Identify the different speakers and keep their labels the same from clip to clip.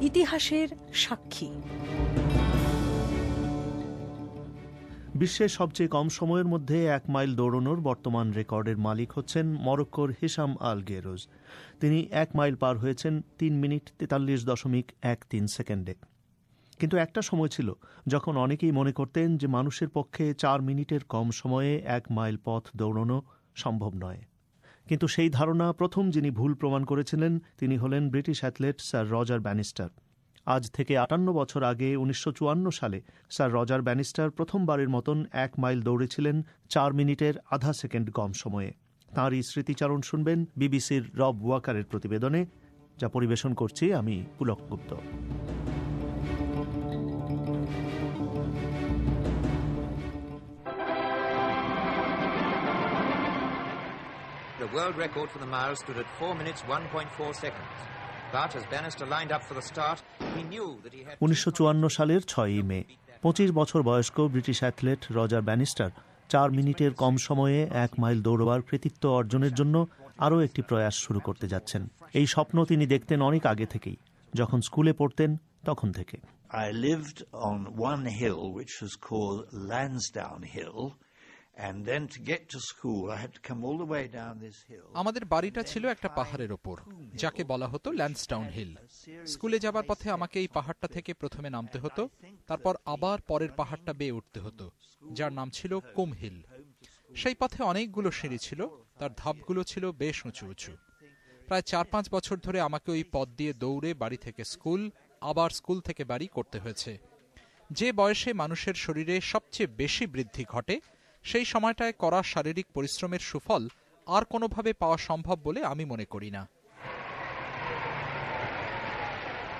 Speaker 1: ইতিহাসের সাক্ষী।
Speaker 2: বিশ্বের সবচেয়ে কম সময়ের মধ্যে এক মাইল দৌড়নোর বর্তমান রেকর্ডের মালিক হচ্ছেন মরক্কোর হিসাম আল গেরোজ। তিনি এক মাইল পার হয়েছেন তিন মিনিট তেতাল্লিশ দশমিক এক তিন সেকেন্ডে। কিন্তু একটা সময় ছিল যখন অনেকেই মনে করতেন যে মানুষের পক্ষে চার মিনিটের কম সময়ে এক মাইল পথ দৌড়নো সম্ভব নয়। কিন্তু সেই ধারণা প্রথম যিনি ভুল প্রমাণ করেছিলেন, তিনি হলেন British athlete sir Roger Bannister. আজ থেকে আটান্ন বছর আগে উনিশশো চুয়ান্ন সালে স্যার রজার ব্যানিস্টার প্রথমবারের মতন এক মাইল দৌড়েছিলেন চার মিনিটের আধা সেকেন্ড কম সময়ে। তাঁরই স্মৃতিচারণ শুনবেন বিবিসির রব ওয়াকারের প্রতিবেদনে, যা পরিবেশন করছি আমি, Pulak Gupta.
Speaker 3: The world record for the mile stood at 4 minutes 1.4 seconds. But as Bannister lined up for the start, he knew that he had...
Speaker 2: উনিশশো সালের ছয়ই মে পঁচিশ বছর বয়স্ক ব্রিটিশ অ্যাথলেট রজার ব্যানিস্টার চার মিনিটের কম সময়ে এক মাইল দৌড়বার কৃতিত্ব অর্জনের জন্য আরও একটি প্রয়াস শুরু করতে যাচ্ছেন এই স্বপ্ন তিনি দেখতেন অনেক আগে থেকেই যখন স্কুলে পড়তেন তখন থেকে
Speaker 4: I lived on one hill which was called Lansdowne Hill,
Speaker 5: আমাদের বাড়িটা ছিল একটা পাহাড়ের ওপর যাকে বলা হতো ল্যান্ডসটাউন হিল স্কুলে যাবার পথে আমাকে এই পাহাড়টা থেকে প্রথমে নামতে হতো তারপর আবার পরের পাহাড়টা বেয়ে উঠতে হতো যার নাম ছিল কুম হিল। সেই পথে অনেকগুলো সিঁড়ি ছিল তার ধাপগুলো ছিল বেশ উঁচু উঁচু প্রায় চার পাঁচ বছর ধরে আমাকে ওই পথ দিয়ে দৌড়ে বাড়ি থেকে স্কুল আবার স্কুল থেকে বাড়ি করতে হয়েছে। যে বয়সে মানুষের শরীরে সবচেয়ে বেশি বৃদ্ধি ঘটে সেই সময়টায় করা শারীরিক পরিশ্রমের সুফল আর কোনোভাবে পাওয়া সম্ভব বলে আমি মনে করি না।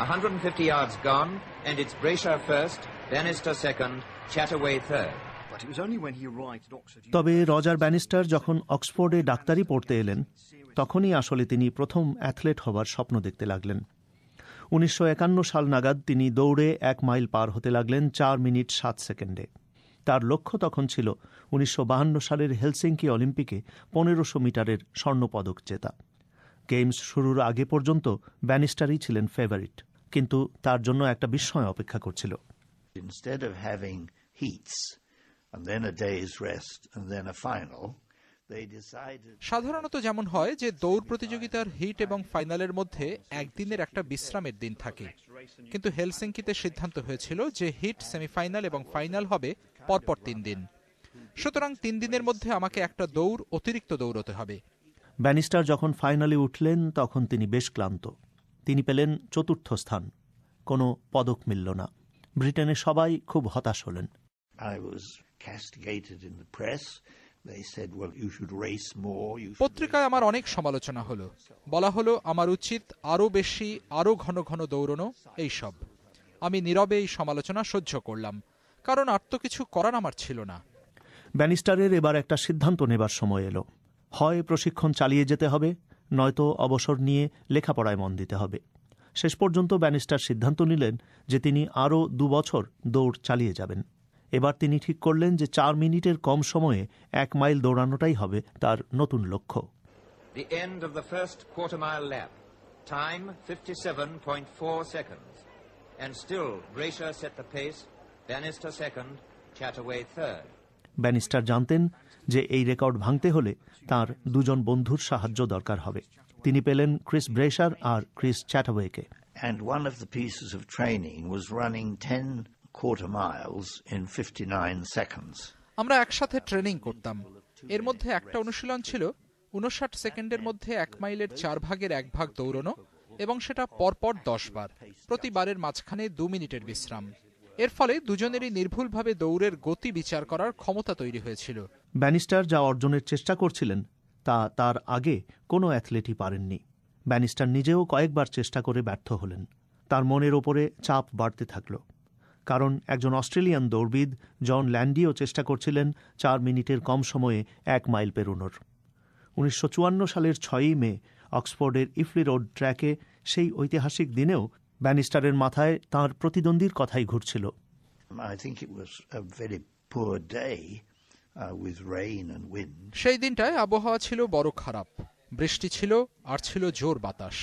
Speaker 3: 150 yards gone, and it's Brayshaw first, Bannister second, Chataway third.
Speaker 6: But it was only when he arrived at Oxford
Speaker 2: তবে রজার ব্যানিস্টার যখন অক্সফোর্ডে ডাক্তারি পড়তে এলেন তখনই আসলে তিনি প্রথম অ্যাথলেট হবার স্বপ্ন দেখতে লাগলেন। উনিশশো একান্ন সাল নাগাদ তিনি দৌড়ে এক মাইল পার হতে লাগলেন চার মিনিট সাত সেকেন্ডে। তার লক্ষ্য তখন ছিল উনিশশো সালের হেলসিঙ্কি অলিম্পিকে পনেরোশো মিটারের স্বর্ণপদক জেতা। গেমস শুরুর আগে পর্যন্ত ব্যানিস্টারই ছিলেন ফেভারিট কিন্তু তার জন্য একটা বিস্ময় অপেক্ষা করছিল।
Speaker 4: Instead of having heats and then a day's rest and then a final,
Speaker 5: সাধারণত যেমন হয় যে দৌড় প্রতিযোগিতার হিট এবং ফাইনালের মধ্যে একদিনের একটা বিশ্রামের দিন থাকে। কিন্তু হেলসিঙ্কিতে সিদ্ধান্ত হয়েছিল যে হিট সেমিফাইনাল এবং ফাইনাল হবে পরপর তিন দিন। সুতরাং তিন দিনের মধ্যে আমাকে একটা দৌড় অতিরিক্ত দৌড়তে হবে।
Speaker 2: ব্যানিস্টার যখন ফাইনালে উঠলেন তখন তিনি বেশ ক্লান্ত। তিনি পেলেন চতুর্থ স্থান। কোনো পদক মিলল না। ব্রিটেনে সবাই খুব হতাশ হলেন।
Speaker 4: I was castigated in the press.
Speaker 5: পত্রিকায় আমার অনেক সমালোচনা হলো। বলা হলো আমার উচিত আরও বেশি আরও ঘন ঘন দৌড়নো এইসব। আমি নীরবে এই সমালোচনা সহ্য করলাম কারণ আর তো কিছু করার আমার ছিল না।
Speaker 2: ব্যানিস্টারের এবার একটা সিদ্ধান্ত নেবার সময় এলো। হয় প্রশিক্ষণ চালিয়ে যেতে হবে নয়তো অবসর নিয়ে লেখাপড়ায় মন দিতে হবে। শেষ পর্যন্ত ব্যানিস্টার সিদ্ধান্ত নিলেন যে তিনি আরও দু বছর দৌড় চালিয়ে যাবেন। এবার তিনি ঠিক করলেন যে চার মিনিটের কম সময়ে এক মাইল দৌড়ানোটাই হবে তার নতুন লক্ষ্য। ব্যানিস্টার জানতেন যে এই রেকর্ড ভাঙতে হলে তার দুজন বন্ধুর সাহায্য দরকার হবে। তিনি পেলেন ক্রিস ব্রেশার আর ক্রিস চ্যাটাওয়েকে।
Speaker 4: And one of the pieces of training was running 10 quarter miles in 59 seconds.
Speaker 5: আমরা একসাথে ট্রেনিং করতাম। এর মধ্যে একটা অনুশীলন ছিল উনষাট সেকেন্ডের মধ্যে এক মাইলের চার ভাগের এক ভাগ দৌড়ানো এবং সেটা পরপর দশ বার প্রতিবারের মাঝখানে দু মিনিটের বিশ্রাম। এর ফলে দুজনেরই নির্ভুলভাবে দৌড়ের গতি বিচার করার ক্ষমতা তৈরি হয়েছিল।
Speaker 2: ব্যানিস্টার যা অর্জনের চেষ্টা করছিলেন তা তার আগে কোনো অ্যাথলেটই পারেননি। ব্যানিস্টার নিজেও কয়েকবার চেষ্টা করে ব্যর্থ হলেন। তার মনের ওপরে চাপ বাড়তে থাকল। কারণ একজন অস্ট্রেলিয়ান দৌড়বিদ জন ল্যান্ডিও চেষ্টা করছিলেন চার মিনিটের কম সময়ে এক মাইল পেরোনোর। উনিশশো চুয়ান্ন সালের ছয়ই মে অক্সফোর্ডের ইফলি রোড ট্র্যাকে সেই ঐতিহাসিক দিনেও ব্যানিস্টারের মাথায় তার প্রতিদ্বন্দ্বীর কথাই ঘুরছিল।
Speaker 4: Uh,
Speaker 5: সেই দিনটায় আবহাওয়া ছিল বড় খারাপ। বৃষ্টি ছিল আর ছিল জোর বাতাস।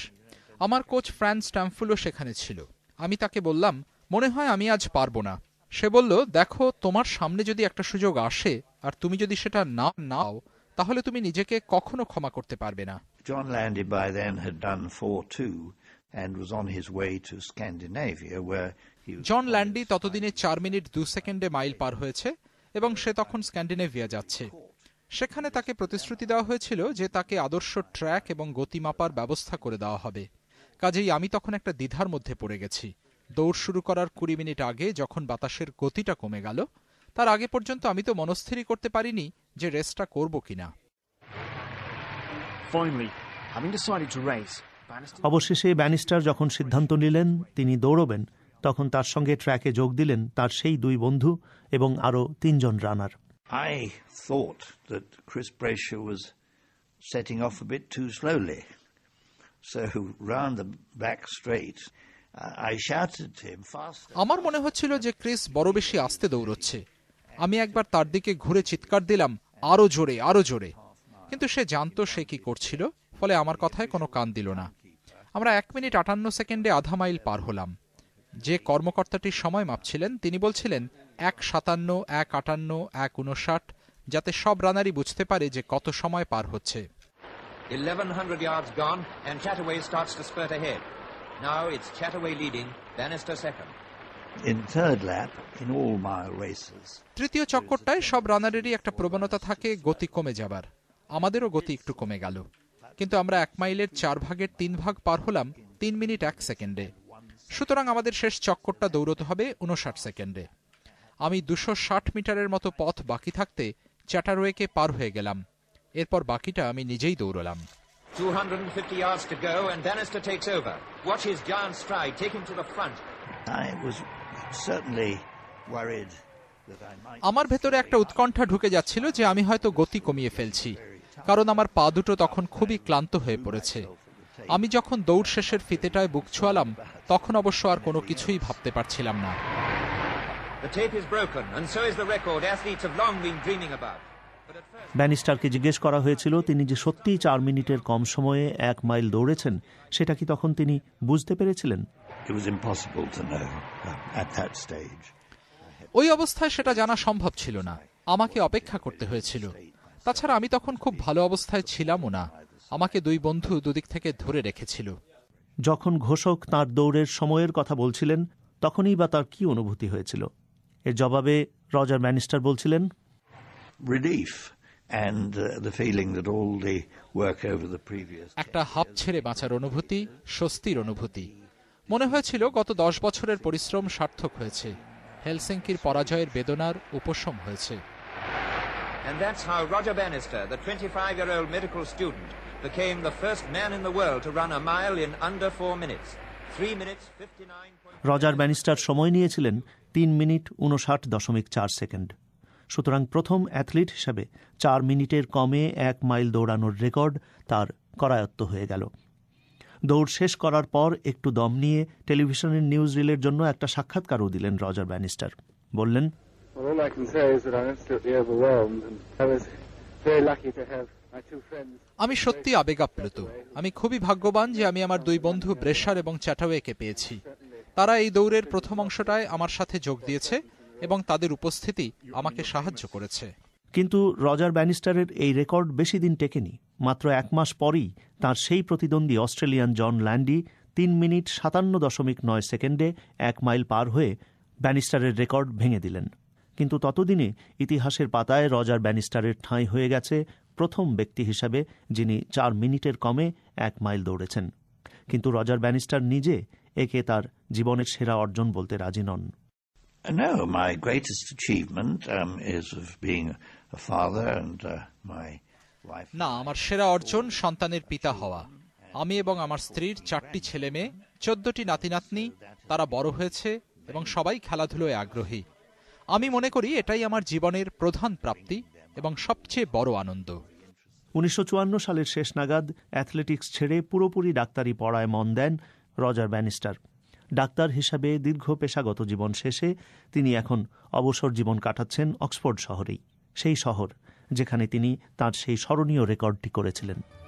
Speaker 5: আমার কোচ ফ্রান্স স্ট্যাম্ফুলও সেখানে ছিল। আমি তাকে বললাম মনে হয় আমি আজ পারব না। সে বলল দেখো তোমার সামনে যদি একটা সুযোগ আসে আর তুমি যদি সেটা না নাও তাহলে তুমি নিজেকে কখনো ক্ষমা করতে পারবে না।
Speaker 4: John Landy by then had done 4 2 and was on his way to Scandinavia, where
Speaker 5: জন ল্যান্ডি ততদিনে চার মিনিট দু সেকেন্ডে মাইল পার হয়েছে এবং সে তখন স্ক্যান্ডিনেভিয়া যাচ্ছে। সেখানে তাকে প্রতিশ্রুতি দেওয়া হয়েছিল যে তাকে আদর্শ ট্র্যাক এবং গতি মাপার ব্যবস্থা করে দেওয়া হবে। কাজেই আমি তখন একটা দ্বিধার মধ্যে পড়ে গেছি। দৌড় শুরু করার কুড়ি মিনিট আগে যখন বাতাসের গতিটা কমে গেল তার আগে পর্যন্ত আমি তো মনস্থিরই করতে পারিনি যে রেসটা করব কিনা।
Speaker 2: অবশেষে ব্যানিস্টার যখন সিদ্ধান্ত নিলেন তিনি দৌড়বেন তখন তার সঙ্গে ট্র্যাকে যোগ দিলেন তার সেই দুই বন্ধু এবং আরও তিনজন রানার।
Speaker 4: I thought that Chris Brasher was setting off a bit too slowly. So, round the back straight, I shouted to him, faster.
Speaker 5: আমার মনে হচ্ছিল যে ক্রিস বড় বেশি আস্তে দৌড়চ্ছে। আমি একবার তার দিকে ঘুরে চিৎকার দিলাম আরও জোরে আরও জোরে। কিন্তু সে জানতো সে কি করছিল ফলে আমার কথায় কোনো কান দিল না। আমরা এক মিনিট আটান্ন সেকেন্ডে আধা মাইল পার হলাম। যে কর্মকর্তাটির সময় মাপছিলেন তিনি বলছিলেন এক সাতান্ন এক আটান্ন এক উনষাট যাতে সব রানারই বুঝতে পারে যে কত সময় পার হচ্ছে।
Speaker 3: 1100 yards gone, and Chataway starts to spurt ahead. Now it's Chataway leading, Bannister second.
Speaker 4: In third lap, in all mile races,
Speaker 5: তৃতীয় চক্করটায় সব রানারেরই একটা প্রবণতা থাকে গতি কমে যাবার। আমাদেরও গতি একটু কমে গেল। কিন্তু আমরা এক মাইলের চার ভাগের তিন ভাগ পার হলাম তিন মিনিট এক সেকেন্ডে। সুতরাং আমাদের শেষ চক্করটা দৌড়তে হবে উনষাট সেকেন্ডে। আমি দুশো ষাট মিটারের মতো পথ বাকি থাকতে চ্যাটারওয়েকে পার হয়ে গেলাম। এরপর বাকিটা আমি নিজেই দৌড়লাম।
Speaker 3: 250 yards to go, and Bannister takes over. Watch his giant stride take him to the front.
Speaker 4: I was certainly worried that I might.
Speaker 5: আমার ভেতরে একটা উৎকণ্ঠা ঢুকে যাচ্ছিল যে আমি হয়তো গতি কমিয়ে ফেলছি কারণ আমার পা দুটো তখন খুবই ক্লান্ত হয়ে পড়েছে আমি যখন দৌড় শেষের ফিতেটায় বুক ছোয়ালাম তখন অবশ্য আর কোনো কিছুই ভাবতে পারছিলাম না
Speaker 3: The tape is broken, and so is the record athletes have long been dreaming about.
Speaker 2: ব্যানিস্টারকে জিজ্ঞেস করা হয়েছিল তিনি যে সত্যিই চার মিনিটের কম সময়ে এক মাইল দৌড়েছেন সেটা কি তখন তিনি বুঝতে পেরেছিলেন?
Speaker 4: Uh.
Speaker 5: ওই অবস্থায় সেটা জানা সম্ভব ছিল না। আমাকে অপেক্ষা করতে হয়েছিল। তাছাড়া আমি তখন খুব ভালো অবস্থায় ছিলামও না। আমাকে দুই বন্ধু দুদিক থেকে ধরে রেখেছিল।
Speaker 2: যখন ঘোষক তার দৌড়ের সময়ের কথা বলছিলেন তখনই বা তার কি অনুভূতি হয়েছিল? এর জবাবে রজার ম্যানিস্টার বলছিলেন
Speaker 4: Relief and uh, the feeling that all the work over the previous.
Speaker 5: একটা হাঁপ ছেড়ে বাঁচার অনুভূতি স্বস্তির অনুভূতি মনে হয়েছিল গত দশ বছরের পরিশ্রম সার্থক হয়েছে হেলসিঙ্কির পরাজয়ের বেদনার উপশম হয়েছে
Speaker 3: and that's how Roger Bannister, the 25-year-old medical student, became the first man in the world to run a mile in under four minutes. Three minutes, 59.
Speaker 2: Roger Bannister সময় নিয়েছিলেন তিন মিনিট উনষাট দশমিক চার সেকেন্ড সুতরাং প্রথম অ্যাথলিট হিসাবে চার মিনিটের কমে এক মাইল দৌড়ানোর রেকর্ড তার করায়ত্ত হয়ে গেল। দৌড় শেষ করার পর একটু দম নিয়ে টেলিভিশনের নিউজ রিলের জন্য একটা সাক্ষাৎকারও দিলেন রজার ব্যানিস্টার। বললেন.
Speaker 5: আমি সত্যি আবেগাপ্লুত। আমি খুবই ভাগ্যবান যে আমি আমার দুই বন্ধু ব্রেশার এবং চ্যাটাওয়েকে পেয়েছি। তারা এই দৌড়ের প্রথম অংশটায় আমার সাথে যোগ দিয়েছে এবং তাদের উপস্থিতি আমাকে সাহায্য করেছে।
Speaker 2: কিন্তু রজার ব্যানিস্টারের এই রেকর্ড বেশি দিন টেকেনি। মাত্র এক মাস পরেই তার সেই প্রতিদ্বন্দ্বী অস্ট্রেলিয়ান জন ল্যান্ডি তিন মিনিট সাতান্ন দশমিক নয় সেকেন্ডে এক মাইল পার হয়ে ব্যানিস্টারের রেকর্ড ভেঙে দিলেন। কিন্তু ততদিনে ইতিহাসের পাতায় রজার ব্যানিস্টারের ঠাঁই হয়ে গেছে প্রথম ব্যক্তি হিসাবে, যিনি চার মিনিটের কমে এক মাইল দৌড়েছেন। কিন্তু রজার ব্যানিস্টার নিজে একে তার জীবনের সেরা অর্জন বলতে রাজি নন।
Speaker 4: No, my greatest achievement um, is of being a father and uh, my wife.
Speaker 5: না আমার সেরা অর্জন সন্তানের পিতা হওয়া। আমি এবং আমার স্ত্রীর চারটি ছেলে মেয়ে চোদ্দটি নাতি নাতনি তারা বড় হয়েছে এবং সবাই খেলাধুলোয় আগ্রহী। আমি মনে করি এটাই আমার জীবনের প্রধান প্রাপ্তি এবং সবচেয়ে বড় আনন্দ।
Speaker 2: উনিশশো চুয়ান্ন সালের শেষ নাগাদ অ্যাথলেটিক্স ছেড়ে পুরোপুরি ডাক্তারি পড়ায় মন দেন রজার ব্যানিস্টার। ডাক্তার হিসাবে দীর্ঘ পেশাগত জীবন শেষে তিনি এখন অবসর জীবন কাটাচ্ছেন অক্সফোর্ড শহরেই, সেই শহর যেখানে তিনি তার সেই স্মরণীয় রেকর্ডটি করেছিলেন।